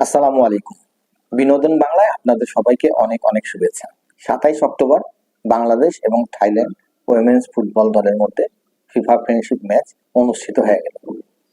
আসসালামু আলাইকুম। বিনোদন বাংলায় আপনাদের সবাইকে অনেক অনেক শুভেচ্ছা। সাতাইশ অক্টোবর, বাংলাদেশ এবং থাইল্যান্ড ওয়েমেন্স ফুটবল দলের মধ্যে ফিফা ফ্রেন্ডশিপ ম্যাচ অনুষ্ঠিত হয়ে গেল।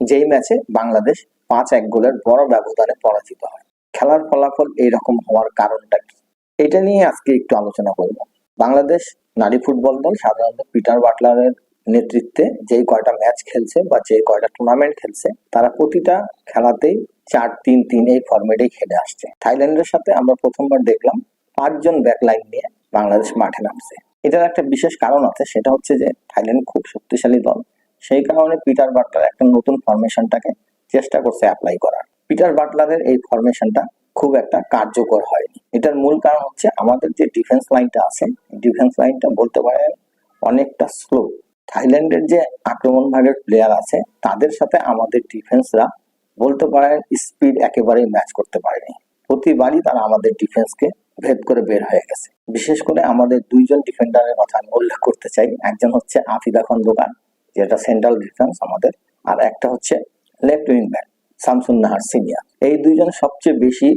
যেই ম্যাচে বাংলাদেশ পাঁচ এক গোলের বড় ব্যবধানে পরাজিত হয়। খেলার ফলাফল এইরকম হওয়ার কারণটা কি? এটা নিয়ে আজকে একটু আলোচনা করব। বাংলাদেশ নারী ফুটবল দল সাধারণত পিটার বাটলারের নেতৃত্বে যেই কয়টা ম্যাচ খেলছে বা যে কয়টা টুর্নামেন্ট খেলছে, তারা প্রতিটা খেলাতেই চার তিন তিন এই ফরম্যাটেই খেলে আসছে। থাইল্যান্ডের সাথে আমরা প্রথমবার দেখলাম পাঁচজন ব্যাকলাইন নিয়ে বাংলাদেশ মাঠে নামছে। এটার একটা বিশেষ কারণ আছে, সেটা হচ্ছে যে থাইল্যান্ড খুব শক্তিশালী দল। সেই কারণে পিটার বাটলার একটা নতুন ফরমেশনটাকে চেষ্টা করছে অ্যাপ্লাই করার। পিটার বাটলারের এই ফরমেশনটা খুব একটা কার্যকর হয়নি। এটার মূল কারণ হচ্ছে আমাদের যে ডিফেন্স লাইনটা আছে ডিফেন্স লাইনটা বলতে পারেন অনেকটা স্লো থাইল্যান্ডের যে আক্রমণ ভাগের প্লেয়ার আছে, তাদের সাথে আমাদের ডিফেন্সরা বলতে পারেন স্পিড একেবারেই ম্যাচ করতে পারেনি। প্রতিবারই তারা আমাদের ডিফেন্সকে ভেদ করে বের হয়ে গেছে। বিশেষ করে আমাদের দুইজন ডিফেন্ডারের কথা আমি উল্লেখ করতে চাই। একজন হচ্ছে আফিদা খন্দকার যেটা সেন্ট্রাল ডিফেন্স আমাদের, আর একটা হচ্ছে left wing back Shamsun Nahar senior এই দুইজন সবচেয়ে বেশি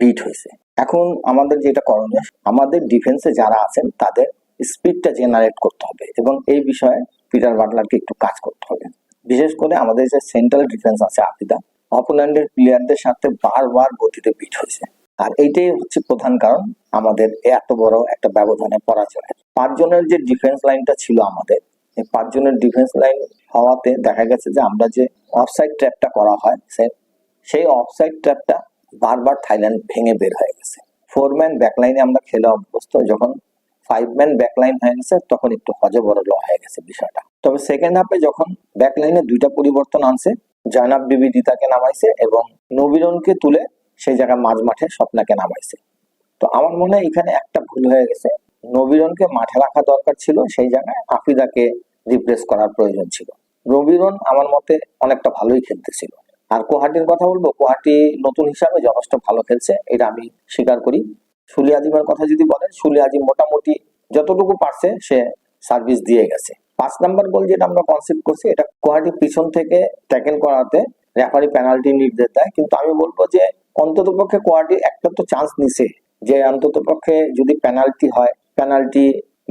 বিট হয়েছে। এখন আমাদের যেটা করণীয়, আমাদের ডিফেন্সে যারা আছেন, তাদের স্পিডটা জেনারেট করতে হবে এবং এই বিষয়ে পিটার বাটলারকে একটু কাজ করতে হবে। বিশেষ করে আমাদের যে সেন্ট্রাল ডিফেন্স আছে আফিদা অপোনেন্টের প্লেয়ারদের সাথে বারবার গতিতে বিট হয়েছে। আর এইটাই হচ্ছে প্রধান কারণ আমাদের এত বড় একটা ব্যবধানে পরাজয়ের। পাঁচজনের যে ডিফেন্স লাইনটা ছিল আমাদের, এই পাঁচজনের ডিফেন্স লাইন হওয়াতে দেখা গেছে যে আমরা যে অফসাইড ট্র্যাপটা করা হয় সেই অফসাইড ট্র্যাপটা বারবার থাইল্যান্ড ভেঙে বের হয়ে গেছে। ফোর ম্যান ব্যাকলাইনে আমরা খেলে অভ্যস্ত, যখন ফাইভ ম্যান ব্যাকলাইন হয়ে গেছে, তখন একটু হজবরল হয়ে গেছে বিষয়টা। তবে সেকেন্ড হাফে যখন ব্যাকলাইনে দুইটা পরিবর্তন আনছে জয়নাব বিবি দিতাকে নামাইছে এবং নবীরনকে তুলে সেই জায়গায় মাঝ মাঠে স্বপ্নাকে নামাইছে। তো আমার মনে হয় এখানে একটা ভুল হয়ে গেছে। নবীরনকে মাঠে রাখা দরকার ছিল, সেই জায়গায় আফিদাকে রিপ্লেস করার প্রয়োজন ছিল। নবীরন আমার মতে অনেকটা ভালোই খেলতেছিল। আর কোহাটির কথা বলব, কোহাটি নতুন হিসাবে যথেষ্ট ভালো খেলছে, এটা আমি স্বীকার করি। সুলি আজিমের কথা যদি বলেন, সুলি আজিম মোটামুটি যতটুকু পারছে, সে সার্ভিস দিয়ে গেছে। পাঁচ নাম্বার গোল যেটা আমরা কনসেপ্ট করছি, এটা কোহাটি পিছন থেকে ট্যাকেল করাতে রেফারি পেনাল্টি নির্দেশ দেয়। কিন্তু আমি বলব যে অন্তত পক্ষে কোয়াটি একটা তো চান্স নিছে যে অন্তত পক্ষে যদি পেনাল্টি হয় পেনাল্টি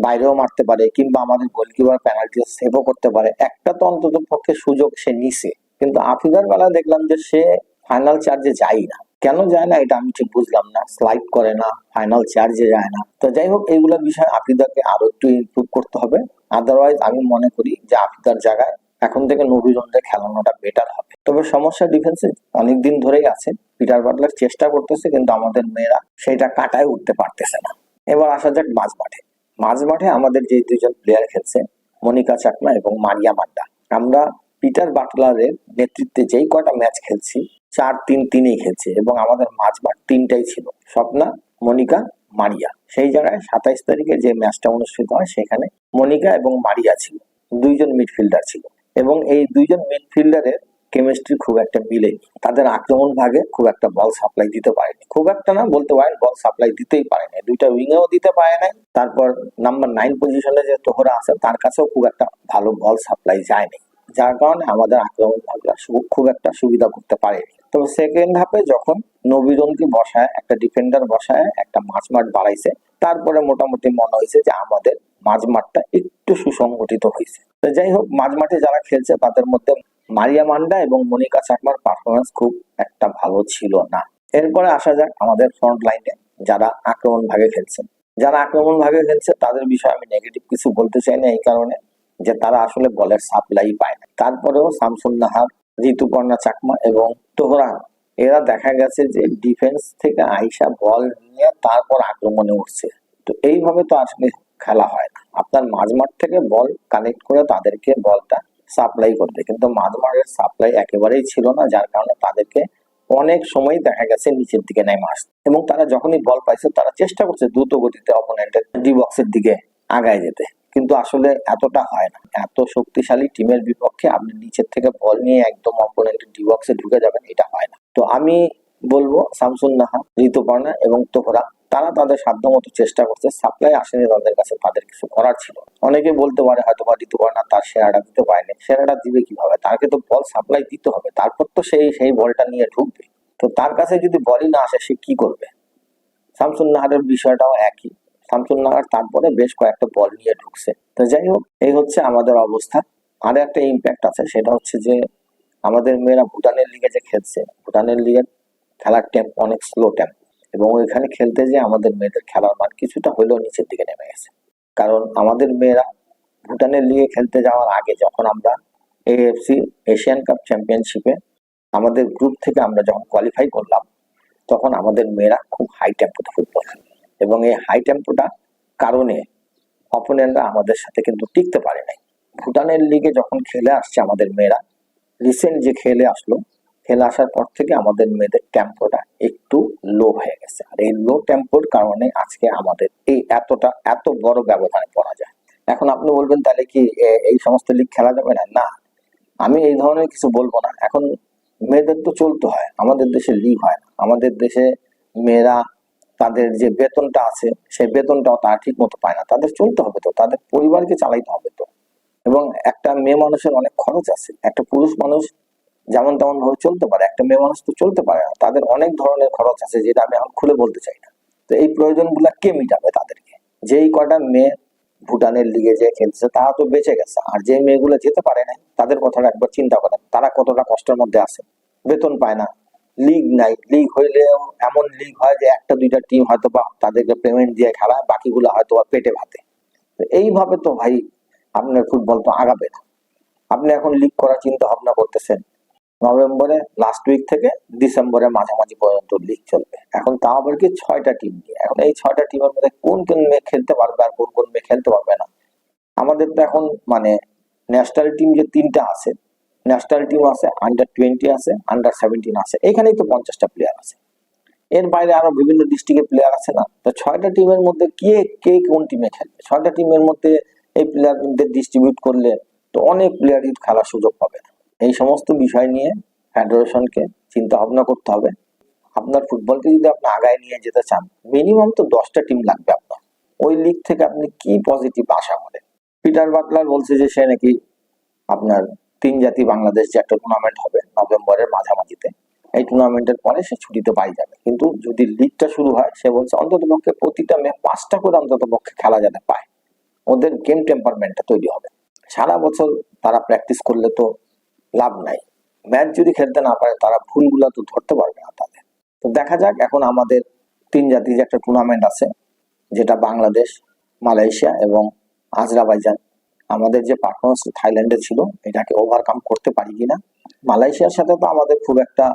বাইরেও মারতে পারে কিংবা আমাদের গোলকিপার পেনাল্টি সেভও করতে পারে, একটা তো অন্তত পক্ষে সুযোগ সে নিছে। কিন্তু আফিদার বেলা দেখলাম যে, সে ফাইনাল চার্জে যায় না। কেন যায় না এটা আমি ঠিক বুঝলাম না স্লাইড করে না ফাইনাল চার্জে যায় না। তো যাই হোক, এইগুলো বিষয়ে আফিদাকে আরও একটু ইমপ্রুভ করতে হবে। আদারওয়াইজ আমি মনে করি যে আফিদার জায়গায় এখন থেকে নবীরনদের খেলানোটা বেটার হবে। তবে সমস্যা ডিফেন্সে অনেকদিন ধরেই আছে। পিটার বাটলার চেষ্টা করতেছে, কিন্তু আমাদের মেয়েরা সেটা কাটায় উঠতে পারতেছে না। এবার আসা যাক মাঝ মাঠে। মাঝ মাঠে আমাদের যে দুইজন প্লেয়ার খেলছে, মনিকা চাকমা এবং মারিয়া মান্ডা। আমরা পিটার বাটলারের নেতৃত্বে যেই কয়টা ম্যাচ খেলছি, চার তিন তিনেই খেলছে এবং আমাদের মাঝ মাঠ তিনটাই ছিল। স্বপ্না, মনিকা, মারিয়া। সেই জায়গায় সাতাইশ তারিখে যে ম্যাচটা অনুষ্ঠিত হয়, সেখানে মনিকা এবং মারিয়া ছিল। দুইজন মিডফিল্ডার ছিল। এবং এই দুইজন মিডফিল্ডারের কেমিস্ট্রি খুব একটা মিলে তাদের আক্রমণ ভাগে খুব একটা বল সাপ্লাই দিতে পারেনি। খুব একটা না, বলতে পারেন বল সাপ্লাই দিতেই পারে না দুইটা উইংয়েও দিতে পারে নাই। তারপর নাম্বার নাইন পজিশনে যে তোহরা আছে, তার কাছেও খুব একটা ভালো বল সাপ্লাই যায়নি। যার কারণে আমাদের আক্রমণ ভাগরা খুব একটা সুবিধা করতে পারেনি তবে সেকেন্ড হাফে যখন নবীরনকে বসায়, একটা ডিফেন্ডার বসায়, একটা মাঝ মাঠ বাড়াইছে, তারপরে মোটামুটি মনে হয়েছে যে আমাদের মাঝ মাঠটা একটু সুসংগঠিত হয়েছে। যাই হোক মাঝ মাঠে যারা খেলছে তাদের মধ্যে মারিয়া মান্ডা এবং মনিকা চাকমার পারফরমেন্স খুব একটা ভালো ছিল না। এরপরে আসা যাক আমাদের ফ্রন্ট লাইনে যারা আক্রমণ ভাগে খেলছে। যারা আক্রমণ ভাগে খেলছে তাদের বিষয়ে আমি নেগেটিভ কিছু বলতে চাই না এই কারণে। যে তারা আসলে বলের সাপ্লাই পায় না। তারপরেও শামসুন নাহার, ঋতুপর্ণা চাকমা এবং তোহরা এরা দেখা গেছে যে ডিফেন্স থেকে আইসা বল নিয়ে তারপর আক্রমণে উঠছে। তো এইভাবে তো আসলে খেলা হয় না। আপনার মাঝমাঠ থেকে বল কানেক্ট করে তাদেরকে বলটা সাপ্লাই করবে। কিন্তু মাঝমাঠের সাপ্লাই একেবারেই ছিল না, যার কারণে তাদেরকে অনেক সময় দেখা গেছে নিচের দিকে নেমে আসছে। এবং তারা যখনই বল পাইছে, তারা চেষ্টা করছে দ্রুত গতিতে অপোনেন্টের ডি বক্সের দিকে আগায় যেতে। কিন্তু আসলে এতটা হয় না। এত শক্তিশালী টিমের বিপক্ষে আপনি নিচের থেকে বল নিয়ে একদম অপোনেন্টের ডি বক্সে ঢুকে যাবেন, এটা হয় না। তো আমি বলব শামসুন নাহা ঋতুপর্ণা এবং তোহরা, তারা তাদের সাধ্য মতো চেষ্টা করছে সাপ্লাই আসেনি তাদের কাছে, তাদের কিছু করার ছিল। অনেকে বলতে পারে হয়তো বা ঋতুপর্ণা তার সেরাটা দিতে পারেনি। সেরাটা দিবে কীভাবে? তাকে তো বল সাপ্লাই দিতে হবে। তারপর তো সেই সেই বলটা নিয়ে ঢুকবে। তো তার কাছে যদি বলই না আসে, সে কি করবে? শামসুন নাহারের বিষয়টাও একই। শামসুন নাহার তারপরে বেশ কয়েকটা বল নিয়ে ঢুকছে। তো যাই হোক, এই হচ্ছে আমাদের অবস্থা। আর একটা ইম্প্যাক্ট আছে, সেটা হচ্ছে যে আমাদের মেয়েরা ভুটানের লিগে যে খেলছে, ভুটানের লিগে খেলার টেম্প অনেক স্লো টেম্প এবং ওইখানে খেলতে যে আমাদের মেয়েদের খেলার মান কিছুটা হলেও নিচের দিকে নেমে গেছে। কারণ আমাদের মেয়েরা ভুটানের লিগে খেলতে যাওয়ার আগে যখন আমরা এএফসি এশিয়ান কাপ চ্যাম্পিয়নশিপে আমাদের গ্রুপ থেকে আমরা যখন কোয়ালিফাই করলাম, তখন আমাদের মেয়েরা খুব হাই টেম্পোতে ফুটবল খেলে এবং এই হাই টেম্পোটা কারণে অপোনেন্টরা আমাদের সাথে কিন্তু টিকতে পারে নাই। ভুটানের লিগে যখন খেলে আসছে আমাদের মেয়েরা রিসেন্ট যে খেলে আসলো, খেলে আসার পর থেকে আমাদের মেয়েদের টেম্পোটা একটু লো হয়ে গেছে। আর এই লো টেম্পোর কারণে আজকে আমাদের এই এতটা, এত বড় ব্যবধানে পড়া যায়। এখন আপনি বলবেন, তাহলে কি এই সমস্ত লিগ খেলা যাবে না? না, আমি এই ধরনের কিছু বলব না। এখন মেয়েদের তো চলতে হয়, আমাদের দেশে লিগ হয় না। আমাদের দেশে মেয়েরা তাদের যে বেতনটা আছে, সেই বেতনটাও তারা ঠিক মতো পায় না। তাদের চলতে হবে তো, তাদের পরিবারকে চালাইতে হবে তো। এবং একটা মেয়ে মানুষের অনেক খরচ আছে। একটা পুরুষ মানুষ যেমন তেমন ভাবে চলতে পারে, একটা মেয়ে মানুষ তো চলতে পারে না। তাদের অনেক ধরনের খরচ আছে যেটা আমি এখন খুলে বলতে চাই না। তো এই প্রয়োজনগুলা কে মিটাবে তাদেরকে? যেই কটা মেয়ে ভুটানের লিগে যে খেলছে তারা তো বেঁচে গেছে। আর যে মেয়েগুলো যেতে পারে না তাদের কথাটা একবার চিন্তা করেন। তারা কতটা কষ্টের মধ্যে আছে? বেতন পায় না। লিগ নাই লিগ হইলেও এমন লিগ হয় যে একটা দুইটা টিম হয়তো বা তাদেরকে পেমেন্ট দিয়ে খেলায় বাকিগুলো হয়তো বা পেটে ভাতে। এইভাবে তো ভাই আপনার ফুটবল তো আগাবে না। আপনি এখন লিগ করার চিন্তা ভাবনা করতেছেন। নভেম্বরে লাস্ট উইক থেকে ডিসেম্বরের মাঝামাঝি পর্যন্ত লিগ চলবে। এখন তাও আবার কি ছয়টা টিম নিয়ে? এখন এই ছয়টা টিমের মধ্যে কোন কোন মেয়ে খেলতে পারবে আর কোন কোন মেয়ে খেলতে পারবে না? আমাদের তো এখন মানে ন্যাশনাল টিম যে তিনটা আছে ন্যাশনাল টিম আছে আন্ডার টোয়েন্টি আছে আন্ডার সেভেন্টিন আছে। এখানেই তো পঞ্চাশটা প্লেয়ার আছে। এর বাইরে আরও বিভিন্ন ডিস্ট্রিক্টের প্লেয়ার আছে না? তো ছয়টা টিমের মধ্যে কে কে কোন টিমে খেলবে? ছয়টা টিমের মধ্যে এই প্লেয়ারদের ডিস্ট্রিবিউট করলে তো অনেক প্লেয়ারই খেলার সুযোগ পাবে এই সমস্ত বিষয় নিয়ে ফেডারেশনকে চিন্তা ভাবনা করতে হবে। আপনার ফুটবলকে যদি আপনি আগায় নিয়ে যেতে চান মিনিমাম তো দশটা টিম লাগবে আপনার। ওই লিগ থেকে আপনি কি পজিটিভ আশা করেন? পিটার বাটলার বলছে যে সে নাকি আপনার তিন জাতি বাংলাদেশ যে একটা টুর্নামেন্ট হবে নভেম্বরের মাঝামাঝিতে, এই টুর্নামেন্টের পরে সে ছুটিতে পাই যাবে। কিন্তু যদি লিগটা শুরু হয়, সে বলছে অন্তত পক্ষে প্রতিটা মেয়ে পাঁচটা করে অন্তত পক্ষে খেলা যাতে পায়। ওদের গেম টেম্পারমেন্টটা তৈরি হবে। সারা বছর তারা প্র্যাকটিস করলে তো লাভ নাই। ম্যাচ যদি খেলতে না পারে, তারা ভুলগুলো তো ধরতে পারবে না তাদের। তো দেখা যাক, এখন আমাদের তিন জাতির যে একটা টুর্নামেন্ট আছে, যেটা বাংলাদেশ, মালয়েশিয়া এবং আজরাবাইজান। আমাদের যে পারফরমেন্স থাইল্যান্ডে ছিল, এটাকে ওভারকাম করতে পারি কিনা? মালয়েশিয়ার সাথে তো আমাদের খুব একটা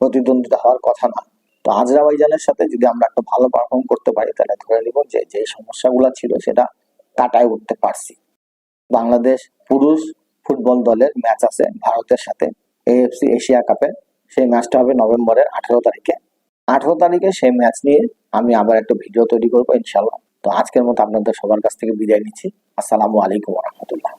প্রতিদ্বন্দ্বিতা হওয়ার কথা না। তো আজরাবাইজানের সাথে যদি আমরা একটা ভালো পারফর্ম করতে পারি, তাহলে ধরে নিব যে যে সমস্যাগুলো ছিল, সেটা কাটায় উঠতে পারছি। বাংলাদেশ পুরুষ ফুটবল দলের ম্যাচ আছে ভারতের সাথে এএফসি এশিয়া কাপে সেই ম্যাচটা হবে নভেম্বরের আঠারো তারিখে। আঠারো তারিখে সেই ম্যাচ নিয়ে আমি আবার একটা ভিডিও তৈরি করব ইনশাল্লাহ তো আজকের মতো আপনাদের সবার কাছ থেকে বিদায় নিচ্ছি। আসসালামু আলাইকুম রহমতুল্লাহ।